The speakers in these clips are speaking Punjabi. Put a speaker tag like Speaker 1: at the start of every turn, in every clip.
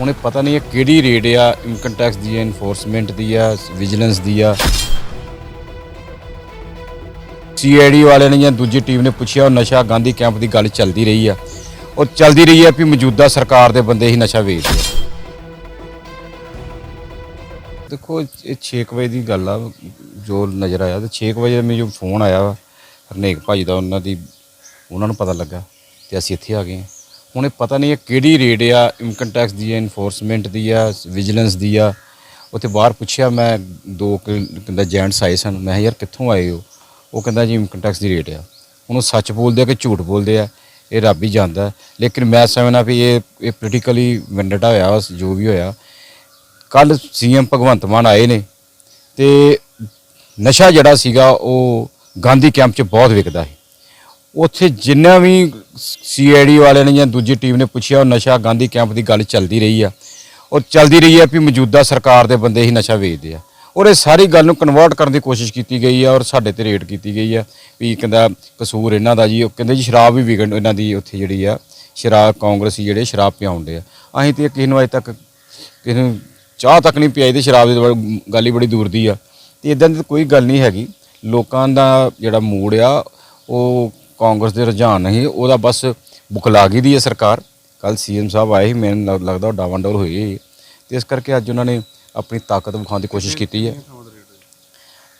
Speaker 1: ਹੁਣ ਇਹ ਪਤਾ ਨਹੀਂ ਇਹ ਕਿਹੜੀ ਰੇਡ ਆ ਇਨਕਮ ਟੈਕਸ ਦੀ ਆ ਇਨਫੋਰਸਮੈਂਟ ਦੀ ਆ ਵਿਜੀਲੈਂਸ ਦੀ ਆ। ਸੀਆਈਡੀ ਵਾਲਿਆਂ ਨੇ ਜਾਂ ਦੂਜੀ ਟੀਮ ਨੇ ਪੁੱਛਿਆ, ਉਹ ਨਸ਼ਾ ਗਾਂਧੀ ਕੈਂਪ ਦੀ ਗੱਲ ਚੱਲਦੀ ਰਹੀ ਆ। ਉਹ ਚੱਲਦੀ ਰਹੀ ਆ ਵੀ ਮੌਜੂਦਾ ਸਰਕਾਰ ਦੇ ਬੰਦੇ ਹੀ ਨਸ਼ਾ ਵੇਚਦੇ ਆ। ਦੇਖੋ, ਇਹ 6 ਵਜੇ ਦੀ ਗੱਲ ਆ ਜੋ ਨਜ਼ਰ ਆਇਆ ਤੇ 6 ਵਜੇ ਮੈਨੂੰ ਫੋਨ ਆਇਆ ਵਾ, ਹਰਨੇਕ ਭਾਜੀ ਦਾ, ਉਹਨਾਂ ਦੀ, ਉਹਨਾਂ ਨੂੰ ਪਤਾ ਲੱਗਾ ਤੇ ਅਸੀਂ ਇੱਥੇ ਆ ਗਏ ਹਾਂ। ਹੁਣ ਇਹ ਪਤਾ ਨਹੀਂ ਇਹ ਕਿਹੜੀ ਰੇਡ ਆ ਇਨਕਮ ਟੈਕਸ ਦੀ ਆ ਇਨਫੋਰਸਮੈਂਟ ਦੀ ਆ ਵਿਜੀਲੈਂਸ ਦੀ ਆ। ਉੱਥੇ ਬਾਹਰ ਪੁੱਛਿਆ, ਮੈਂ ਦੋ ਕਹਿੰਦਾ ਜੈਂਟਸ ਆਏ ਸਨ। ਮੈਂ ਕਿਹਾ, ਯਾਰ, ਕਿੱਥੋਂ ਆਏ ਹੋ? ਉਹ ਕਹਿੰਦਾ, ਜੀ ਇਨਕਮ ਟੈਕਸ ਦੀ ਰੇਟ ਆ। ਹੁਣ ਉਹ ਸੱਚ ਬੋਲਦੇ ਆ ਕਿ ਝੂਠ ਬੋਲਦੇ ਆ, ਇਹ ਰੱਬ ਹੀ ਜਾਣਦਾ। ਲੇਕਿਨ ਮੈਂ ਸਮਝਣਾ ਵੀ ਇਹ ਇਹ ਪੋਲੀਟੀਕਲੀ ਵੈਂਡੇਟਾ ਹੋਇਆ ਜੋ ਵੀ ਹੋਇਆ। ਕੱਲ ਸੀਐਮ ਭਗਵੰਤ ਮਾਨ ਆਏ ਨੇ ਤੇ ਨਸ਼ਾ ਜਿਹੜਾ ਸੀਗਾ, ਉਹ ਗਾਂਧੀ ਕੈਂਪ 'ਚ ਬਹੁਤ ਵਿਕਦਾ ਸੀ। ਉੱਥੇ ਜਿੰਨਾ ਵੀ ਸੀਆਈਡੀ ਵਾਲਿਆਂ ਨੇ ਜਾਂ ਦੂਜੀ ਟੀਮ ਨੇ ਪੁੱਛਿਆ, ਉਹ ਨਸ਼ਾ ਗਾਂਧੀ ਕੈਂਪ ਦੀ ਗੱਲ ਚੱਲਦੀ ਰਹੀ ਆ। ਔਰ ਚੱਲਦੀ ਰਹੀ ਆ ਵੀ ਮੌਜੂਦਾ ਸਰਕਾਰ ਦੇ ਬੰਦੇ ਹੀ ਨਸ਼ਾ ਵੇਚਦੇ ਆ। ਔਰ ਇਹ ਸਾਰੀ ਗੱਲ ਨੂੰ ਕਨਵਰਟ ਕਰਨ ਦੀ ਕੋਸ਼ਿਸ਼ ਕੀਤੀ ਗਈ ਆ ਔਰ ਸਾਡੇ ਤੇ ਰੇਡ ਕੀਤੀ ਗਈ ਆ ਵੀ ਕਹਿੰਦਾ ਕਸੂਰ ਇਹਨਾਂ ਦਾ ਜੀ, ਉਹ ਕਹਿੰਦੇ ਜੀ ਸ਼ਰਾਬ ਵੀ ਵਿਕਣ ਇਹਨਾਂ ਦੀ ਉੱਥੇ ਜਿਹੜੀ ਆ, ਸ਼ਰਾਬ ਕਾਂਗਰਸੀ ਜਿਹੜੇ ਸ਼ਰਾਬ ਪਿਆਉਂਦੇ ਆ। ਅਸੀਂ ਤੇ ਕਿਸੇ ਨੂੰ ਅਜੇ ਤੱਕ, ਕਿਸੇ ਨੂੰ ਚਾਹ ਤੱਕ ਨਹੀਂ ਪਿਆਈ ਤੇ ਸ਼ਰਾਬ ਦੀ ਗੱਲ ਹੀ ਬੜੀ ਦੂਰ ਦੀ ਆ। ਤੇ ਇਦਾਂ ਦੀ ਕੋਈ ਗੱਲ ਨਹੀਂ ਹੈਗੀ। ਲੋਕਾਂ ਦਾ ਜਿਹੜਾ ਮੂਡ ਆ, ਉਹ ਕਾਂਗਰਸ ਦੇ ਰੁਝਾਨ ਨਹੀਂ ਉਹਦਾ ਬਸ ਬੁਖਲਾ ਗਈ ਦੀ ਹੈ ਸਰਕਾਰ। ਕੱਲ ਸੀਐਮ ਸਾਹਿਬ ਆਏ ਸੀ ਮੈਨੂੰ ਲੱਗ- ਲੱਗਦਾ ਉਹ ਡਾਵਾਂਡੋਲ ਹੋਈ ਹੈ ਤੇ ਇਸ ਕਰਕੇ ਅੱਜ ਉਹਨਾਂ ਨੇ ਆਪਣੀ ਤਾਕਤ ਵਿਖਾਉਣ ਦੀ ਕੋਸ਼ਿਸ਼ ਕੀਤੀ ਹੈ।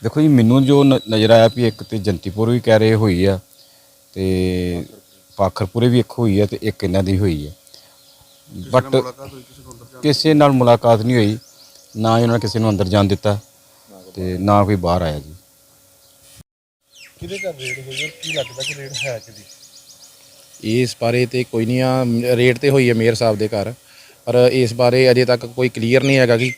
Speaker 1: ਦੇਖੋ ਜੀ ਮੈਨੂੰ ਜੋ ਨਜ਼ਰ ਆਇਆ ਵੀ ਇੱਕ ਤੇ ਜੰਤੀਪੁਰ ਵੀ ਕਹਿ ਰਹੇ ਹੋਈ ਆ ਤੇ ਪਾਖਰਪੁਰੇ ਵੀ ਇੱਕ ਹੋਈ ਆ ਤੇ ਇੱਕ ਇਹਨਾਂ ਦੀ ਹੋਈ ਆ। ਬਟ ਕਿਸੇ ਨਾਲ ਮੁਲਾਕਾਤ ਨਹੀਂ ਹੋਈ ਨਾ ਹੀ ਉਹਨਾਂ ਨੇ ਕਿਸੇ ਨੂੰ ਅੰਦਰ ਜਾਣ ਦਿੱਤਾ ਤੇ ਨਾ ਕੋਈ ਬਾਹਰ ਆਇਆ ਜੀ।
Speaker 2: ਕਿਹਦੇ ਘਰ ਰੇਡ ਹੋਈ ਔਰ ਕੀ ਲੱਗਦਾ ਕਿ ਰੇਡ ਹੈ ਕਿਹਦੀ
Speaker 3: ਇਸ ਬਾਰੇ ਤੇ ਕੋਈ ਨਹੀਂ ਆ ਰੇਟ ਤੇ ਹੋਈ ਹੈ ਮੇਅਰ ਸਾਹਿਬ ਦੇ ਘਰ ਪਰ ਇਸ ਬਾਰੇ ਅਜੇ ਤੱਕ ਕੋਈ ਕਲੀਅਰ ਨਹੀਂ ਹੈਗਾ ਕਿ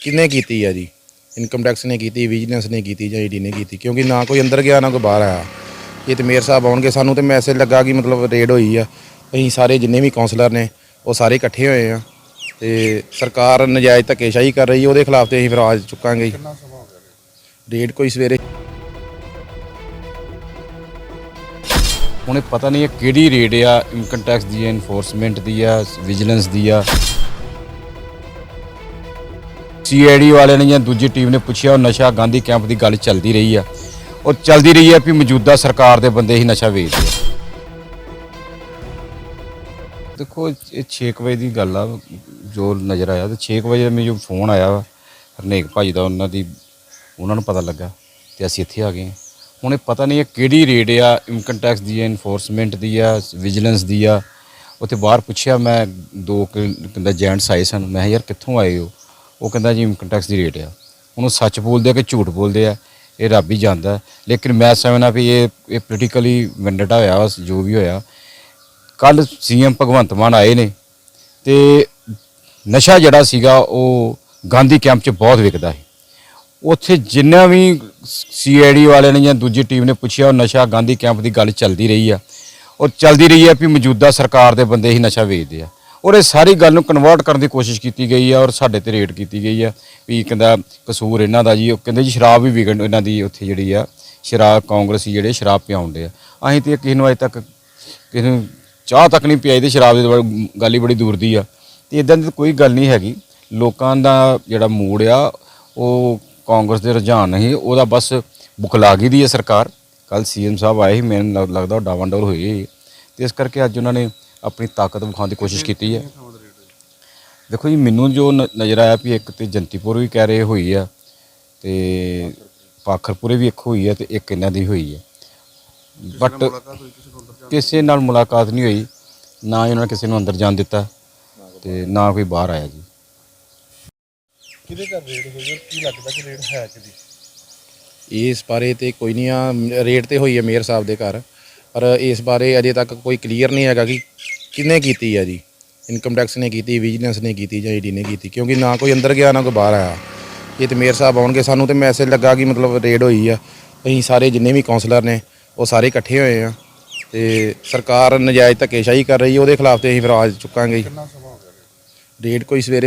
Speaker 3: ਕਿਹਨੇ ਕੀਤੀ ਹੈ ਜੀ। ਇਨਕਮ ਟੈਕਸ ਨੇ ਕੀਤੀ ਵਿਜੀਲੈਂਸ ਨੇ ਕੀਤੀ ਜਾਂ ਈਡੀ ਨੇ ਕੀਤੀ ਕਿਉਂਕਿ ਨਾ ਕੋਈ ਅੰਦਰ ਗਿਆ ਨਾ ਕੋਈ ਬਾਹਰ ਆਇਆ। ਇਹ ਤੇ ਮੇਅਰ ਸਾਹਿਬ ਆਉਣਗੇ ਸਾਨੂੰ ਤੇ ਮੈਸੇਜ ਲੱਗਾ ਕਿ ਮਤਲਬ ਰੇਡ ਹੋਈ ਆ। ਅਸੀਂ ਸਾਰੇ ਜਿੰਨੇ ਵੀ ਕਾਉਂਸਲਰ ਨੇ ਉਹ ਸਾਰੇ ਇਕੱਠੇ ਹੋਏ ਆ। ਤੇ ਸਰਕਾਰ ਨਜਾਇਜ਼ ਧੱਕੇਸ਼ਾਹੀ ਕਰ ਰਹੀ ਹੈ ਉਹਦੇ ਖਿਲਾਫ ਤੇ ਅਸੀਂ ਫਿਰ ਆਵਾਜ਼ ਚੁੱਕਾਂਗੇ।
Speaker 2: ਕਿੰਨਾ ਸਮਾਂ ਹੋ ਗਿਆ?
Speaker 3: ਰੇਡ ਕੋਈ ਸਵੇਰੇ
Speaker 1: ਹੁਣ ਇਹ ਪਤਾ ਨਹੀਂ ਇਹ ਕਿਹੜੀ ਰੇਡ ਆ ਇਨਕਮ ਟੈਕਸ ਦੀ ਆ ਇਨਫੋਰਸਮੈਂਟ ਦੀ ਆ ਵਿਜੀਲੈਂਸ ਦੀ ਆ। ਸੀਆਈਡੀ ਵਾਲਿਆਂ ਨੇ ਜਾਂ ਦੂਜੀ ਟੀਮ ਨੇ ਪੁੱਛਿਆ, ਉਹ ਨਸ਼ਾ ਗਾਂਧੀ ਕੈਂਪ ਦੀ ਗੱਲ ਚੱਲਦੀ ਰਹੀ ਆ। ਉਹ ਚੱਲਦੀ ਰਹੀ ਆ ਵੀ ਮੌਜੂਦਾ ਸਰਕਾਰ ਦੇ ਬੰਦੇ ਹੀ ਨਸ਼ਾ ਵੇਚਦੇ ਆ। ਦੇਖੋ, ਇਹ 6 ਵਜੇ ਦੀ ਗੱਲ ਆ, ਜੋ ਨਜ਼ਰ ਆਇਆ, ਤੇ 6 ਵਜੇ ਮੈਨੂੰ ਫੋਨ ਆਇਆ ਵਾ, ਹਰਨੇਕ ਭਾਜੀ ਦਾ, ਉਹਨਾਂ ਦੀ, ਉਹਨਾਂ ਨੂੰ ਪਤਾ ਲੱਗਾ, ਤੇ ਅਸੀਂ ਇੱਥੇ ਆ ਗਏ। ਹਾਂ। ਹੁਣ ਇਹ ਪਤਾ ਨਹੀਂ ਇਹ ਕਿਹੜੀ ਰੇਡ ਆ ਇਨਕਮ ਟੈਕਸ ਦੀ ਆ ਇਨਫੋਰਸਮੈਂਟ ਦੀ ਆ ਵਿਜੀਲੈਂਸ ਦੀ ਆ। ਉੱਥੇ ਬਾਹਰ ਪੁੱਛਿਆ ਮੈਂ, ਦੋ ਕੁ ਕਹਿੰਦਾ ਜੈਂਟਸ ਆਏ ਸਨ। ਮੈਂ ਕਿਹਾ, ਯਾਰ ਕਿੱਥੋਂ ਆਏ ਹੋ? ਉਹ ਕਹਿੰਦਾ, ਜੀ ਇਨਕਮ ਟੈਕਸ ਦੀ ਰੇਟ ਆ। ਉਹਨੂੰ ਸੱਚ ਬੋਲਦੇ ਆ ਕਿ ਝੂਠ ਬੋਲਦੇ ਆ, ਇਹ ਰੱਬ ਹੀ ਜਾਣਦਾ। ਲੇਕਿਨ ਮੈਂ ਸਮਝਣਾ ਵੀ ਇਹ ਇਹ ਪੋਲੀਟੀਕਲੀ ਵੈਂਡੇਟਾ ਹੋਇਆ ਜੋ ਵੀ ਹੋਇਆ। ਕੱਲ ਸੀਐਮ ਭਗਵੰਤ ਮਾਨ ਆਏ ਨੇ ਤੇ ਨਸ਼ਾ ਜਿਹੜਾ ਸੀਗਾ, ਉਹ ਗਾਂਧੀ ਕੈਂਪ 'ਚ ਬਹੁਤ ਵਿਕਦਾ ਸੀ। ਉੱਥੇ ਜਿੰਨਾ ਵੀ ਸੀਆਈਡੀ ਵਾਲਿਆਂ ਨੇ ਜਾਂ ਦੂਜੀ ਟੀਮ ਨੇ ਪੁੱਛਿਆ, ਉਹ ਨਸ਼ਾ ਗਾਂਧੀ ਕੈਂਪ ਦੀ ਗੱਲ ਚੱਲਦੀ ਰਹੀ ਆ। ਔਰ ਚੱਲਦੀ ਰਹੀ ਆ ਵੀ ਮੌਜੂਦਾ ਸਰਕਾਰ ਦੇ ਬੰਦੇ ਹੀ ਨਸ਼ਾ ਵੇਚਦੇ ਆ। ਔਰ ਇਹ ਸਾਰੀ ਗੱਲ ਨੂੰ ਕਨਵਰਟ ਕਰਨ ਦੀ ਕੋਸ਼ਿਸ਼ ਕੀਤੀ ਗਈ ਆ ਔਰ ਸਾਡੇ ਤੇ ਰੇਟ ਕੀਤੀ ਗਈ ਆ ਵੀ ਕਹਿੰਦਾ ਕਸੂਰ ਇਹਨਾਂ ਦਾ ਜੀ, ਉਹ ਕਹਿੰਦੇ ਜੀ ਸ਼ਰਾਬ ਵੀ ਵਿਕਣ ਇਹਨਾਂ ਦੀ ਉੱਥੇ ਜਿਹੜੀ ਆ, ਸ਼ਰਾਬ ਕਾਂਗਰਸੀ ਜਿਹੜੇ ਸ਼ਰਾਬ ਪਿਆਉਂਦੇ ਆ। ਅਸੀਂ ਤੇ ਕਿਸੇ ਨੂੰ ਅਜੇ ਤੱਕ, ਕਿਸੇ ਨੂੰ ਚਾਹ ਤੱਕ ਨਹੀਂ ਪਿਆਈ ਤੇ ਸ਼ਰਾਬ ਦੀ ਗੱਲ ਹੀ ਬੜੀ ਦੂਰ ਦੀ ਆ। ਤੇ ਇਦਾਂ ਦੀ ਕੋਈ ਗੱਲ ਨਹੀਂ ਹੈਗੀ। ਲੋਕਾਂ ਦਾ ਜਿਹੜਾ ਮੂਡ ਆ, ਉਹ ਕਾਂਗਰਸ ਦੇ ਰੁਝਾਨ ਨਹੀਂ, ਉਹਦਾ ਬਸ ਬੁਖਲਾ ਗਈ ਦੀ ਹੈ ਸਰਕਾਰ। ਕੱਲ ਸੀਐਮ ਸਾਹਿਬ ਆਏ ਸੀ, ਮੈਨੂੰ ਲੱਗਦਾ ਉਹ ਡਾਵਾਂਡੋਲ ਹੋਈ ਹੈ। ਤੇ ਇਸ ਕਰਕੇ ਅੱਜ ਉਹਨਾਂ ਨੇ ਆਪਣੀ ਤਾਕਤ ਵਿਖਾਉਣ ਦੀ ਕੋਸ਼ਿਸ਼ ਕੀਤੀ ਹੈ। ਦੇਖੋ ਜੀ, ਮੈਨੂੰ ਜੋ ਨ- ਨਜ਼ਰ ਆਇਆ ਵੀ ਇੱਕ ਤੇ ਜੰਤੀਪੁਰ ਵੀ ਕਹਿ ਰਹੇ ਹੋਈ ਆ, ਤੇ ਪਾਖਰਪੁਰੇ ਵੀ ਇੱਕ ਹੋਈ ਆ ਤੇ ਇੱਕ ਇਹਨਾਂ ਦੀ ਹੋਈ ਹੈ ਬਟ
Speaker 2: ਕਿਸੇ
Speaker 1: ਨਾਲ ਮੁਲਾਕਾਤ ਨਹੀਂ ਹੋਈ, ਨਾ ਹੀ ਉਹਨਾਂ ਨੇ ਕਿਸੇ ਨੂੰ ਅੰਦਰ ਜਾਣ ਦਿੱਤਾ ਤੇ ਨਾ ਕੋਈ ਬਾਹਰ ਆਇਆ ਜੀ।
Speaker 2: ਕਿਹਦੇ ਘਰ ਰੇਡ ਹੋਈ ਔਰ ਕੀ ਲੱਗਦਾ ਕਿ ਰੇਡ ਹੈ ਕਿਹਦੀ?
Speaker 3: ਇਸ ਬਾਰੇ ਤੇ ਕੋਈ ਨਹੀਂ ਆ ਰੇਟ ਤੇ ਹੋਈ ਹੈ ਮੇਅਰ ਸਾਹਿਬ ਦੇ ਘਰ। ਪਰ ਇਸ ਬਾਰੇ ਅਜੇ ਤੱਕ ਕੋਈ ਕਲੀਅਰ ਨਹੀਂ ਹੈਗਾ ਕਿ ਕਿਹਨੇ ਕੀਤੀ ਹੈ ਜੀ। ਇਨਕਮ ਟੈਕਸ ਨੇ ਕੀਤੀ ਵਿਜੀਲੈਂਸ ਨੇ ਕੀਤੀ ਜਾਂ ਈਡੀ ਨੇ ਕੀਤੀ ਕਿਉਂਕਿ ਨਾ ਕੋਈ ਅੰਦਰ ਗਿਆ ਨਾ ਕੋਈ ਬਾਹਰ ਆਇਆ। ਇਹ ਤੇ ਮੇਅਰ ਸਾਹਿਬ ਆਉਣਗੇ ਸਾਨੂੰ ਤੇ ਮੈਸੇਜ ਲੱਗਾ ਕਿ ਮਤਲਬ ਰੇਡ ਹੋਈ ਆ। ਅਸੀਂ ਸਾਰੇ ਜਿੰਨੇ ਵੀ ਕਾਉਂਸਲਰ ਨੇ ਉਹ ਸਾਰੇ ਇਕੱਠੇ ਹੋਏ ਆ। ਤੇ ਸਰਕਾਰ ਨਜਾਇਜ਼ ਧੱਕੇਸ਼ਾਹੀ ਕਰ ਰਹੀ ਹੈ ਉਹਦੇ ਖਿਲਾਫ ਤੇ ਅਸੀਂ ਫਿਰ ਆਵਾਜ਼ ਚੁੱਕਾਂਗੇ।
Speaker 2: ਕਿੰਨਾ ਹੋ ਰੇਡ
Speaker 3: ਕੋਈ ਸਵੇਰੇ